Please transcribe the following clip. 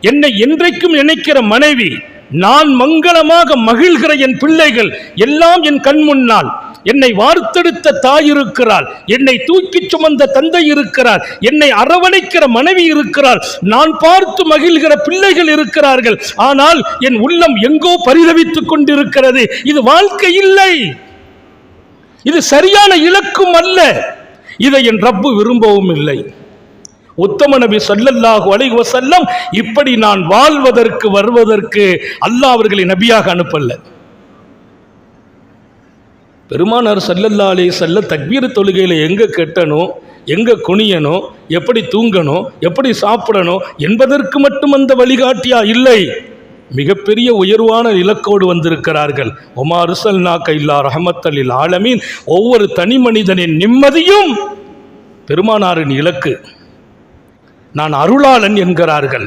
என்னை என்றைக்கும் நினைக்கிற மனைவி நான் மங்களமாக மகிழ்கிற என் பிள்ளைகள் எல்லாம் என் கண் முன்னால். என்னை வார்த்தெடுத்த தாய் இருக்கிறாள் என்னை தூக்கிச் சுமந்த தந்தை இருக்கிறார் என்னை அரவணைக்கிற மனைவி இருக்கிறாள் நான் பார்த்து மகிழ்கிற பிள்ளைகள் இருக்கிறார்கள். ஆனால் என் உள்ளம் எங்கோ பரிதவித்துக் கொண்டிருக்கிறது. இது வாழ்க்கை இல்லை. இது சரியான இலக்கும் அல்ல. இதை என் ரப்பு விரும்பவும் இல்லை. உத்தம நபி சொல்லல்லாஹு அலைஹி வசல்லம் இப்படி நான் வாழ்வதற்கு வருவதற்கு அல்லாஹ் அவர்களை நபியாக அனுப்பல்ல பெருமானார் சல்லல்லா அலி செல்ல தக்பீர் தொழுகையில் எங்கே கெட்டணும் எங்கே குனியணும் எப்படி தூங்கணும் எப்படி சாப்பிடணும் என்பதற்கு மட்டும் அந்த வழிகாட்டியா இல்லை. மிகப்பெரிய உயர்வான இலக்கோடு வந்திருக்கிறார்கள். ஒமார் சல்னா இல்லா ரஹமத்தலில் ஆலமீன். ஒவ்வொரு தனி மனிதனின் நிம்மதியும் பெருமானாரின் இலக்கு. நான் அருளாளன் என்கிறார்கள்.